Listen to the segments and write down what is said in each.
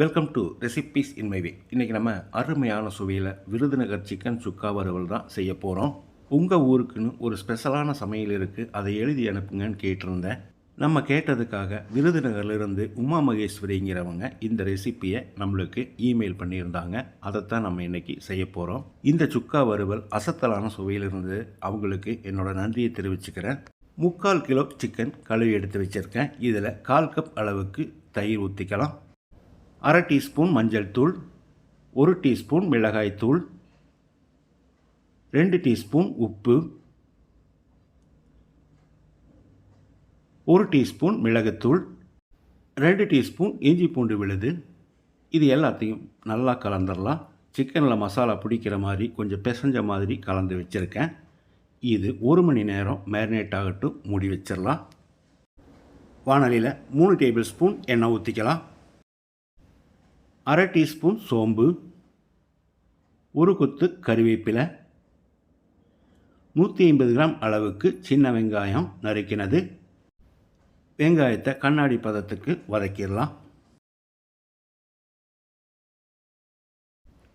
Welcome to recipes in my way இன்றைக்கி நம்ம அருமையான சுவையில் விருதுநகர் சிக்கன் சுக்கா வறுவல் தான் செய்ய போகிறோம் உங்கள் ஊருக்குன்னு ஒரு ஸ்பெஷலான சமையல் இருக்குது அதை எழுதி அனுப்புங்கன்னு கேட்டிருந்தேன். நம்ம கேட்டதுக்காக விருதுநகர்லேருந்து உமா மகேஸ்வரிங்கிறவங்க இந்த ரெசிப்பியை நம்மளுக்கு இமெயில் பண்ணியிருந்தாங்க. அதைத்தான் நம்ம இன்றைக்கி செய்ய போகிறோம் இந்த சுக்கா வறுவல் அசத்தலான சுவையிலிருந்து அவங்களுக்கு என்னோடய நன்றியை தெரிவிச்சுக்கிறேன். முக்கால் கிலோ சிக்கன் கழுவி எடுத்து வச்சுருக்கேன். இதில் கால் கப் அளவுக்கு தயிர் ஊற்றிக்கலாம் அரை டீஸ்பூன் மஞ்சள் தூள் ஒரு டீஸ்பூன் மிளகாய் தூள் ரெண்டு டீஸ்பூன் உப்பு ஒரு டீஸ்பூன் மிளகுத்தூள் ரெண்டு டீஸ்பூன் இஞ்சி பூண்டு விழுது. இது எல்லாத்தையும் நல்லா கலந்துடலாம். சிக்கனில் மசாலா பிடிக்கிற மாதிரி கொஞ்சம் பிசைஞ்ச மாதிரி கலந்து வச்சுருக்கேன். இது ஒரு மணி நேரம் மேரினேட் ஆகட்டும் மூடி வச்சிடலாம். வானலியில் மூணு டேபிள் ஸ்பூன் எண்ணெய் ஊற்றிக்கலாம் அரை டீஸ்பூன் சோம்பு ஒரு கொத்து கருவேப்பிலை நூற்றி ஐம்பது கிராம் அளவுக்கு சின்ன வெங்காயம் நறுக்கினது. வெங்காயத்தை கண்ணாடி பதத்துக்கு வதக்கிடலாம்.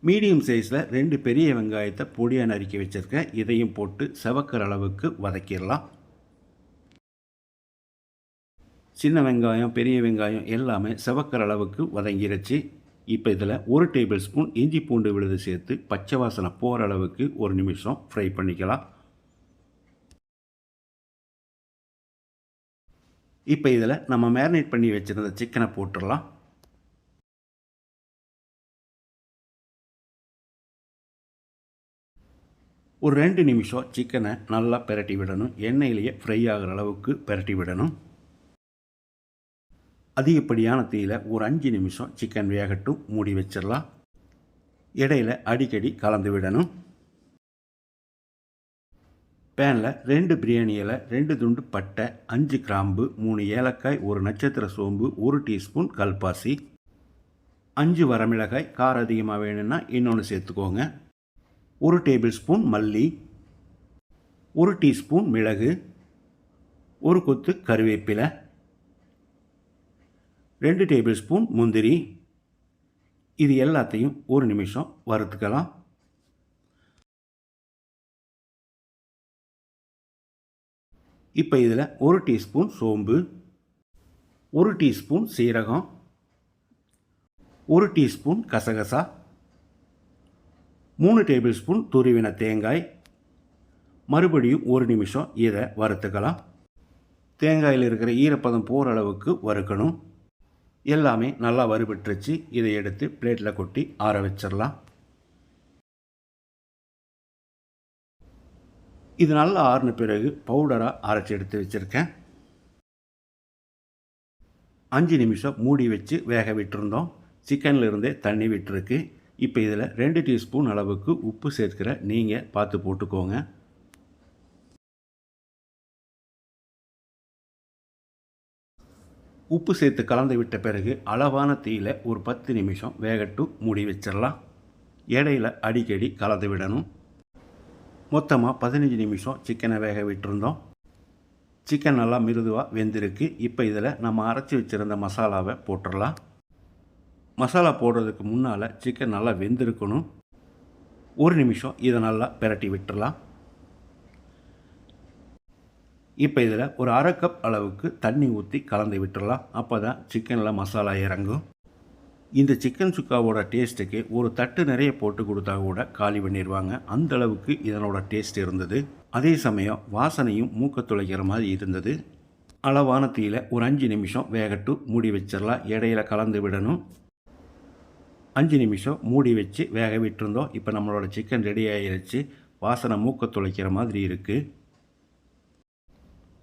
மீடியம் சைஸில் ரெண்டு பெரிய வெங்காயத்தை பொடியாக நறுக்கி வச்சுருக்கேன் இதையும் போட்டு செவக்கிற அளவுக்கு வதக்கிடலாம். சின்ன வெங்காயம் பெரிய வெங்காயம் எல்லாமே செவக்கிற அளவுக்கு வதங்கிருச்சு. இப்போ இதில் ஒரு டேபிள் ஸ்பூன் இஞ்சி பூண்டு விழுது சேர்த்து பச்சை வாசனை போகிற அளவுக்கு ஒரு நிமிஷம் ஃப்ரை பண்ணிக்கலாம். இப்போ இதில் நம்ம மேரினேட் பண்ணி வச்சுருந்த சிக்கனை போட்டுடலாம். ஒரு ரெண்டு நிமிஷம் சிக்கனை நல்லா பிரட்டி விடணும். எண்ணெயிலேயே ஃப்ரை ஆகிற அளவுக்கு பிரட்டி விடணும். அதிகப்படியான தீயில் ஒரு அஞ்சு நிமிஷம் சிக்கன் வேகட்டும் மூடி வச்சிடலாம். இடையில அடிக்கடி கலந்து விடணும். பேனில் ரெண்டு பிரியாணி இலை ரெண்டு துண்டு பட்டை அஞ்சு கிராம்பு மூணு ஏலக்காய் ஒரு நட்சத்திர சோம்பு ஒரு டீஸ்பூன் கல்பாசி அஞ்சு வரமிளகாய் காரம் அதிகமாக வேணும்னா இன்னொன்று சேர்த்துக்கோங்க. ஒரு டேபிள் ஸ்பூன் மல்லி ஒரு டீஸ்பூன் மிளகு ஒரு கொத்து கருவேப்பிலை ரெண்டு டேபிள் ஸ்பூன் முந்திரி. இது எல்லாத்தையும் ஒரு நிமிஷம் வறுத்துக்கலாம். இப்போ இதில் ஒரு டீஸ்பூன் சோம்பு ஒரு டீஸ்பூன் சீரகம் ஒரு டீஸ்பூன் கசகசா மூணு டேபிள் ஸ்பூன் துருவின தேங்காய். மறுபடியும் ஒரு நிமிஷம் இதை வறுத்துக்கலாம். தேங்காயில் இருக்கிற ஈரப்பதம் போகிற அளவுக்கு வறுக்கணும். எல்லாமே நல்லா வறுபட்டுருச்சு. இதை எடுத்து பிளேட்டில் கொட்டி ஆற வச்சிடலாம் இது நல்லா ஆறின பிறகு பவுடராக அரைச்சி எடுத்து வச்சுருக்கேன். அஞ்சு நிமிஷம் மூடி வச்சு வேக விட்டுருந்தோம். சிக்கனில் இருந்தே தண்ணி விட்டுருக்கு. இப்போ இதில் ரெண்டு டீஸ்பூன் அளவுக்கு உப்பு சேர்க்கிற நீங்கள் பார்த்து போட்டுக்கோங்க. உப்பு சேர்த்து கலந்து விட்ட பிறகு அளவான தீயில் ஒரு பத்து நிமிஷம் வேகட்டு மூடி வச்சிடலாம். இடையில் அடிக்கடி கலந்து விடணும். மொத்தமாக பதினஞ்சு நிமிஷம் சிக்கனை வேக விட்டுருந்தோம். சிக்கன் நல்லா மிருதுவாக வெந்திருக்கு. இப்போ இதில் நம்ம அரைச்சி வச்சுருந்த மசாலாவை போட்டுடலாம். மசாலா போடுறதுக்கு முன்னால் சிக்கன் நல்லா வெந்திருக்கணும். ஒரு நிமிஷம் இதை நல்லா பிரட்டி விட்டுடலாம். இப்போ இதில் ஒரு அரை கப் அளவுக்கு தண்ணி ஊற்றி கலந்து விட்டுடலாம் அப்போ தான் சிக்கனில் மசாலா இறங்கும். இந்த சிக்கன் சுக்காவோட டேஸ்ட்டுக்கு ஒரு தட்டு நிறைய போட்டு கொடுத்தா கூட காலி பண்ணிடுவாங்க அந்த அளவுக்கு இதனோட டேஸ்ட் இருந்தது. அதே சமயம் வாசனையும் மூக்க துளைக்கிற மாதிரி இருந்தது. அளவான தீயில் ஒரு அஞ்சு நிமிஷம் வேகட்டு மூடி வச்சிடலாம் இடையில கலந்து விடணும். அஞ்சு நிமிஷம் மூடி வச்சு வேக விட்டுருந்தோம். இப்போ நம்மளோட சிக்கன் ரெடி ஆகிருச்சு வாசனை மூக்க துளைக்கிற மாதிரி இருக்குது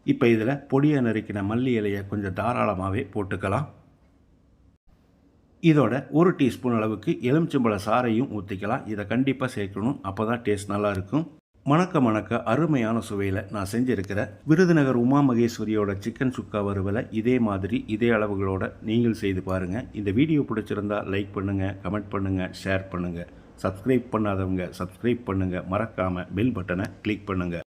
இப்போ இதில் பொடியை நறுக்கின மல்லி இலையை கொஞ்சம் தாராளமாகவே போட்டுக்கலாம். இதோட ஒரு டீஸ்பூன் அளவுக்கு எலுமிச்சம்பழ சாறையும் ஊற்றிக்கலாம் இதை கண்டிப்பாக சேர்க்கணும். அப்போ தான் டேஸ்ட் நல்லாயிருக்கும் மணக்க மணக்க அருமையான சுவையில் நான் செஞ்சுருக்கிற விருதுநகர் உமா மகேஸ்வரியோட சிக்கன் சுக்கா வறுவலை இதே மாதிரி இதே அளவுகளோட நீங்கள் செய்து பாருங்கள் இந்த வீடியோ பிடிச்சிருந்தா லைக் பண்ணுங்கள் கமெண்ட் பண்ணுங்கள் ஷேர் பண்ணுங்கள் சப்ஸ்கிரைப் பண்ணாதவங்க சப்ஸ்கிரைப் பண்ணுங்கள் மறக்காமல் பெல் பட்டனை கிளிக் பண்ணுங்கள்